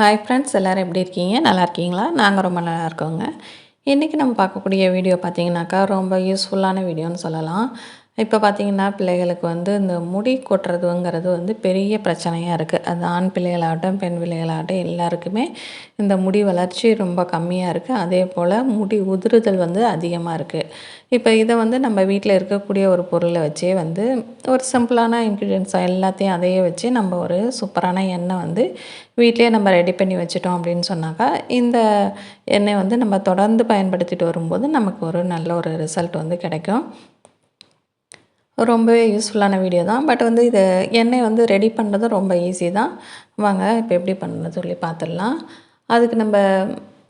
Hi friends எல்லோரும் எப்படி இருக்கீங்க? நல்லா இருக்கீங்களா? நாங்கள் ரொம்ப நல்லா இருக்கோங்க. இன்றைக்கி நம்ம பார்க்கக்கூடிய வீடியோ பார்த்தீங்கன்னாக்கா ரொம்ப யூஸ்ஃபுல்லான வீடியோன்னு சொல்லலாம். இப்போ பார்த்திங்கன்னா பிள்ளைகளுக்கு வந்து இந்த முடி கொட்டுறதுங்கிறது வந்து பெரிய பிரச்சனையாக இருக்குது அது ஆண் பிள்ளைகளாகட்டும் பெண் பிள்ளைகளாகட்டும் எல்லாருக்குமே இந்த முடி வளர்ச்சி ரொம்ப கம்மியாக இருக்குது அதே போல் முடி உதிருதல் வந்து அதிகமாக இருக்குது இப்போ இதை வந்து நம்ம வீட்டில் இருக்கக்கூடிய ஒரு பொருளை வச்சே வந்து ஒரு சிம்பிளான இன்க்ரீடியன்ஸ் எல்லாத்தையும் அதையே வச்சு நம்ம ஒரு சூப்பரான எண்ணெய் வந்து வீட்டிலே நம்ம ரெடி பண்ணி வச்சிட்டோம் அப்படின்னு சொன்னாக்கா இந்த எண்ணெய் வந்து நம்ம தொடர்ந்து பயன்படுத்திட்டு வரும்போது நமக்கு ஒரு நல்ல ஒரு ரிசல்ட் வந்து கிடைக்கும். ரொம்பவே யூஸ்ஃபுல்லான வீடியோ தான். பட் வந்து இது எண்ணெய் வந்து ரெடி பண்ணுறது ரொம்ப ஈஸி தான். வாங்க இப்போ எப்படி பண்ணுறது சொல்லி பார்த்துடலாம் அதுக்கு நம்ம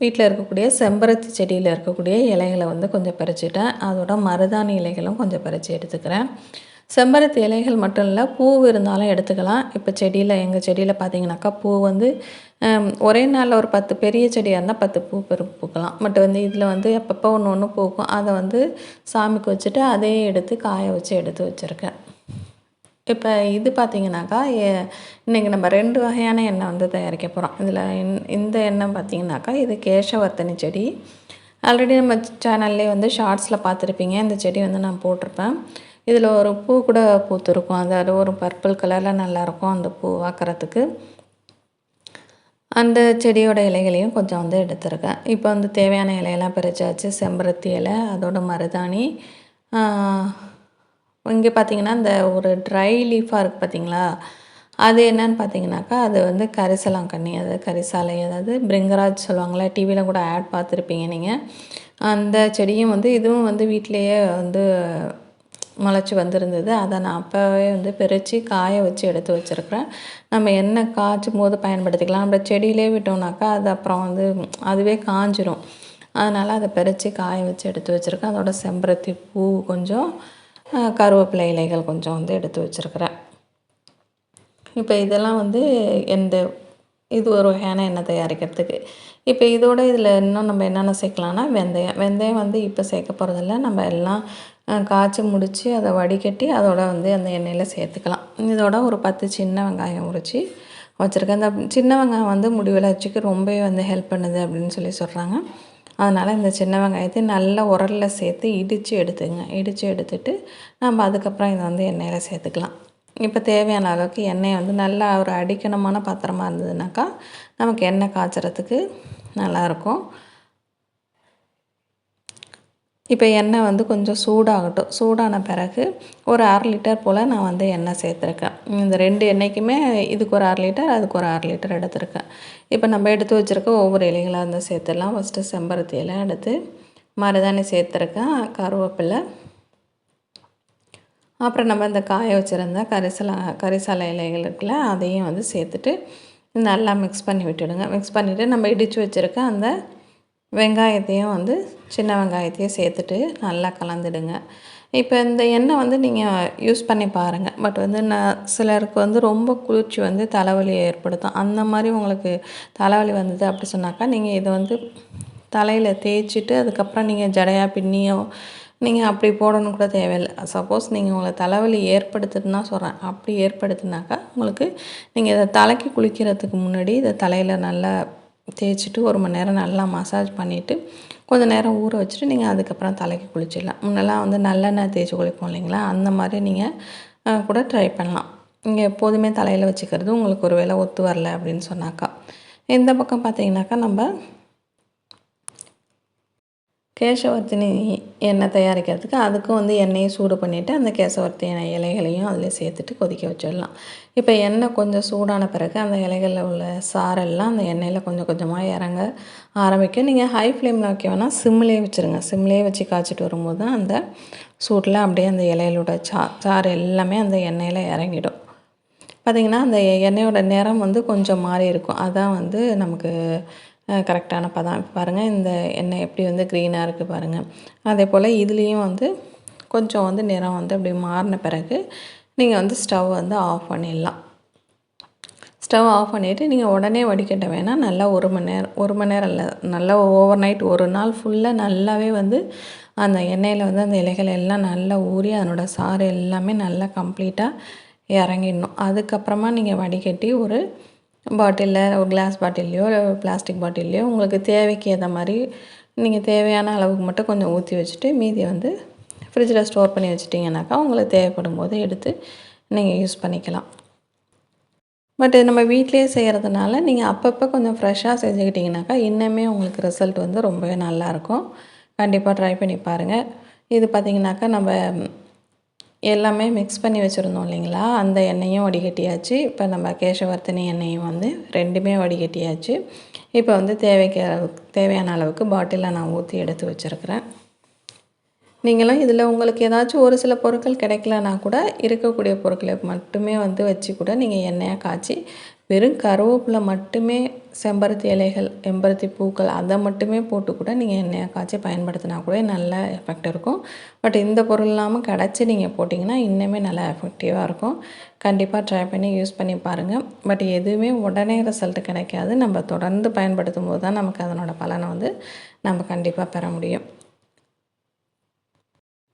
வீட்டில் இருக்கக்கூடிய செம்பருத்தி செடியில் இருக்கக்கூடிய இலைகளை வந்து கொஞ்சம் பறிச்சுட்டேன். அதோட மருதாணி இலைகளும் கொஞ்சம் பறித்து எடுத்துக்கிறேன். செம்பருத்தி இலைகள் மட்டும் இல்லை பூ இருந்தாலும் எடுத்துக்கலாம். இப்போ செடியில் எங்கள் செடியில் பார்த்தீங்கன்னாக்கா பூ வந்து ஒரே நாளில் ஒரு பத்து பெரிய செடியாக இருந்தால் பத்து பூ பெரு பூக்கலாம். பட் வந்து இதில் வந்து எப்பப்போ ஒன்று ஒன்று பூக்கும். அதை வந்து சாமிக்கு வச்சுட்டு அதையே எடுத்து காய வச்சு எடுத்து வச்சுருக்கேன். இப்போ இது பார்த்திங்கனாக்கா இன்றைக்கி நம்ம ரெண்டு வகையான எண்ணெய் வந்து தயாரிக்க போகிறோம் இதில் இந்த எண்ணெய் பார்த்திங்கனாக்கா இது கேசவர்த்தனி செடி. ஆல்ரெடி நம்ம சேனல்லே வந்து ஷார்ட்ஸில் பார்த்துருப்பீங்க இந்த செடி வந்து நான் போட்டிருப்பேன். இதில் ஒரு பூ கூட பூத்துருக்கும். அது ஒரு பர்பிள் கலரில் நல்லாயிருக்கும் அந்த பூ பார்க்குறதுக்கு அந்த செடியோட இலைகளையும் கொஞ்சம் வந்து எடுத்துருக்கேன். இப்போ வந்து தேவையான இலையெல்லாம் பறிச்சாச்சு. செம்பருத்தி இலை அதோட மருதாணி இங்கே பார்த்திங்கன்னா இந்த ஒரு ட்ரை லீஃபாக இருக்குது பார்த்திங்களா? அது என்னன்னு பார்த்தீங்கன்னாக்கா அது வந்து கரிசலாங்கண்ணி அது கரிசாலை அதாவது பிரிங்கராஜ் சொல்லுவாங்களே டிவியில் கூட ஆட் பார்த்துருப்பீங்க நீங்கள் அந்த செடியும் வந்து இதுவும் வந்து வீட்டிலையே வந்து முளைச்சி வந்திருந்தது. அதை நான் அப்போவே வந்து பறித்து காய வச்சு எடுத்து வச்சுருக்கிறேன். நம்ம என்ன காய்ச்சும் போது பயன்படுத்திக்கலாம். நம்ம செடியிலே விட்டோம்னாக்கா அது அப்புறம் வந்து அதுவே காஞ்சிரும். அதனால் அதை பறித்து காய வச்சு எடுத்து வச்சுருக்கேன். அதோட செம்பருத்தி பூ கொஞ்சம் கருவேப்பிலை இலைகள் கொஞ்சம் வந்து எடுத்து வச்சுருக்கிறேன். இப்போ இதெல்லாம் வந்து எந்த இது ஒரு வகையான எண்ணெய் தயாரிக்கிறதுக்கு. இப்போ இதோட இதில் இன்னும் நம்ம என்னென்ன சேர்க்கலான்னா வெந்தயம். வெந்தயம் வந்து இப்போ சேர்க்க போகிறதில்ல நம்ம எல்லாம் காய்ச்சி முடித்து அதை வடிகட்டி அதோட வந்து அந்த எண்ணெயில் சேர்த்துக்கலாம். இதோட ஒரு பத்து சின்ன வெங்காயம் உரித்து வச்சுருக்கேன். இந்த சின்ன வெங்காயம் வந்து முடி வளர்ச்சிக்கு ரொம்பவே வந்து ஹெல்ப் பண்ணுது அப்படின்னு சொல்லி சொல்கிறாங்க அதனால் இந்த சின்ன வெங்காயத்தை நல்லா உரலில் சேர்த்து இடித்து எடுத்துங்க. இடித்து எடுத்துட்டு நம்ம அதுக்கப்புறம் இதை வந்து எண்ணெயில் சேர்த்துக்கலாம். இப்போ தேவையான அளவுக்கு எண்ணெயை வந்து நல்லா ஒரு அடிக்கணமான பாத்திரமாக இருந்ததுனாக்கா நமக்கு எண்ணெய் காய்ச்சறதுக்கு நல்லாயிருக்கும் இப்போ எண்ணெய் வந்து கொஞ்சம் சூடாகட்டும். சூடான பிறகு ஒரு அரை லிட்டர் போல் நான் வந்து எண்ணெய் சேர்த்துருக்கேன். இந்த ரெண்டு எண்ணெய்க்குமே இதுக்கு ஒரு அரை லிட்டர் அதுக்கு ஒரு அரை லிட்டர் எடுத்திருக்கேன். இப்போ நம்ம எடுத்து வச்சுருக்க ஒவ்வொரு இலைகளாக இருந்தால் சேர்த்துடலாம். ஃபஸ்ட்டு செம்பருத்தி இலை எடுத்து மருதாணி சேர்த்துருக்கேன் கருவேப்பிலை. அப்புறம் நம்ம இந்த காய வச்சுருந்த கரிசலா கரிசலை இலைகள் இருக்குல்ல அதையும் வந்து சேர்த்துட்டு நல்லா மிக்ஸ் பண்ணி விட்டுடுங்க. மிக்ஸ் பண்ணிவிட்டு நம்ம இடித்து வச்சுருக்க அந்த வெங்காயத்தையும் வந்து சின்ன வெங்காயத்தையும் சேர்த்துட்டு நல்லா கலந்துடுங்க. இப்போ இந்த எண்ணெய் வந்து நீங்கள் யூஸ் பண்ணி பாருங்கள் பட் வந்து நான் சிலருக்கு வந்து ரொம்ப குளிர்ச்சி வந்து தலைவலி ஏற்படுத்தும். அந்த மாதிரி உங்களுக்கு தலைவலி வந்தது அப்படி சொன்னாக்கா நீங்கள் இதை வந்து தலையில் தேய்ச்சிட்டு அதுக்கப்புறம் நீங்கள் ஜடையாக பின்னியோ நீங்கள் அப்படி போடணும் கூட தேவையில்லை. சப்போஸ் நீங்கள் உங்களை தலைவலி ஏற்படுத்துதுன்னா சொல்கிறேன் அப்படி ஏற்படுத்துனாக்கா உங்களுக்கு நீங்கள் இதை தலைக்கு குளிக்கிறதுக்கு முன்னாடி இதை தலையில் நல்லா தேய்ச்சிட்டு ஒரு மணி நேரம் நல்லா மசாஜ் பண்ணிவிட்டு கொஞ்சம் நேரம் ஊற வச்சுட்டு நீங்கள் அதுக்கப்புறம் தலைக்கு குளிச்சிடலாம். முன்னெல்லாம் வந்து நல்லெண்ணெய் தேய்ச்சி குளிப்போம் இல்லைங்களா? அந்த மாதிரி நீங்கள் கூட ட்ரை பண்ணலாம். நீங்கள் எப்போதுமே தலையில் வச்சுக்கிறது உங்களுக்கு ஒரு வேளை ஒத்து வரல அப்படின்னு சொன்னாக்கா. இந்த பக்கம் பார்த்தீங்கன்னாக்கா நம்ம கேசவர்த்தினி எண்ணெய் தயாரிக்கிறதுக்கு அதுக்கும் வந்து எண்ணெயை சூடு பண்ணிவிட்டு அந்த கேசவர்த்தி எண்ணெய் இலைகளையும் அதில் சேர்த்துட்டு கொதிக்க வச்சிடலாம். இப்போ எண்ணெய் கொஞ்சம் சூடான பிறகு அந்த இலைகளில் உள்ள சாரெல்லாம் அந்த எண்ணெயில் கொஞ்சம் கொஞ்சமாக இறங்க ஆரம்பிக்கும். நீங்கள் ஹை ஃப்ளேமில் வைக்க வேணால் சிம்லேயே வச்சுருங்க. சிம்லேயே வச்சு காய்ச்சிட்டு வரும்போது தான் அந்த சூட்டில் அப்படியே அந்த இலையிலோட சா சாறு எல்லாமே அந்த எண்ணெயில் இறங்கிடும். பார்த்திங்கன்னா அந்த எண்ணெயோட நிறம் வந்து கொஞ்சம் மாறி இருக்கும். அதான் வந்து நமக்கு கரெக்டான பதம். பாருங்கள் இந்த எண்ணெய் எப்படி வந்து க்ரீனாக இருக்குது பாருங்கள் அதே போல் இதுலேயும் வந்து கொஞ்சம் வந்து நிறம் வந்து அப்படி மாறின பிறகு நீங்கள் வந்து ஸ்டவ் வந்து ஆஃப் பண்ணிடலாம். ஸ்டவ் ஆஃப் பண்ணிவிட்டு நீங்கள் உடனே வடிகட்ட வேணாம். நல்லா ஒரு மணி நேரம் ஒரு மணி நேரம் இல்லை நல்லா ஓவர் நைட் ஒரு நாள் ஃபுல்லாக நல்லாவே வந்து அந்த எண்ணெயில் வந்து அந்த இலைகள் எல்லாம் நல்லா ஊறி அதனோட சாறு எல்லாமே நல்லா கம்ப்ளீட்டாக இறங்கிடணும். அதுக்கப்புறமா நீங்கள் வடிகட்டி ஒரு பாட்டிலில் ஒரு கிளாஸ் பாட்டில்லையோ இல்லை பிளாஸ்டிக் பாட்டில்லையோ உங்களுக்கு தேவைக்கு ஏற்ற மாதிரி நீங்கள் தேவையான அளவுக்கு மட்டும் கொஞ்சம் ஊற்றி வச்சுட்டு மீதியை வந்து ஃப்ரிட்ஜில் ஸ்டோர் பண்ணி வச்சிட்டிங்கனாக்கா உங்களுக்கு தேவைப்படும் போது எடுத்து நீங்கள் யூஸ் பண்ணிக்கலாம். பட் நம்ம வீட்டிலேயே செய்கிறதுனால நீங்கள் அப்பப்போ கொஞ்சம் ஃப்ரெஷ்ஷாக செஞ்சுக்கிட்டிங்கனாக்கா இன்னுமே உங்களுக்கு ரிசல்ட் வந்து ரொம்பவே நல்லாயிருக்கும் கண்டிப்பாக ட்ரை பண்ணி பாருங்கள் இது பார்த்திங்கனாக்கா நம்ம எல்லாமே மிக்ஸ் பண்ணி வச்சுருந்தோம் இல்லைங்களா? அந்த எண்ணெயும் வடிகட்டியாச்சு. இப்போ நம்ம கேசவர்த்தினி எண்ணெயும் வந்து ரெண்டுமே வடிகட்டியாச்சு. இப்போ வந்து தேவைக்கு தேவையான அளவுக்கு பாட்டிலில் நான் ஊற்றி எடுத்து வச்சுருக்கிறேன். நீங்களும் இதில் உங்களுக்கு ஏதாச்சும் ஒரு சில பொருட்கள் கிடைக்கலனா கூட இருக்கக்கூடிய பொருட்களை மட்டுமே வந்து வச்சு கூட நீங்கள் எண்ணெயாக காய்ச்சி வெறும் கருவேப்பிலை மட்டுமே செம்பருத்தி இலைகள் செம்பருத்தி பூக்கள் அதை மட்டுமே போட்டு கூட நீங்கள் எண்ணெயை காய்ச்சி பயன்படுத்தினா கூட நல்ல எஃபெக்ட் இருக்கும். பட் இந்த பொருள் இல்லாமல் கிடச்சி நீங்கள் போட்டிங்கன்னா இன்னுமே நல்லா எஃபெக்டிவாக இருக்கும். கண்டிப்பாக ட்ரை பண்ணி யூஸ் பண்ணி பாருங்கள். பட் எதுவுமே உடனே ரிசல்ட் கிடைக்காது. நம்ம தொடர்ந்து பயன்படுத்தும் போது தான் நமக்கு அதனோட பலனை வந்து நம்ம கண்டிப்பாக பெற முடியும்.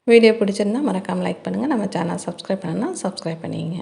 வீடியோ பிடிச்சிருந்தா மறக்காமல் லைக் பண்ணுங்கள் நம்ம சேனல் சப்ஸ்கிரைப் பண்ணணுன்னா சப்ஸ்கிரைப் பண்ணிங்க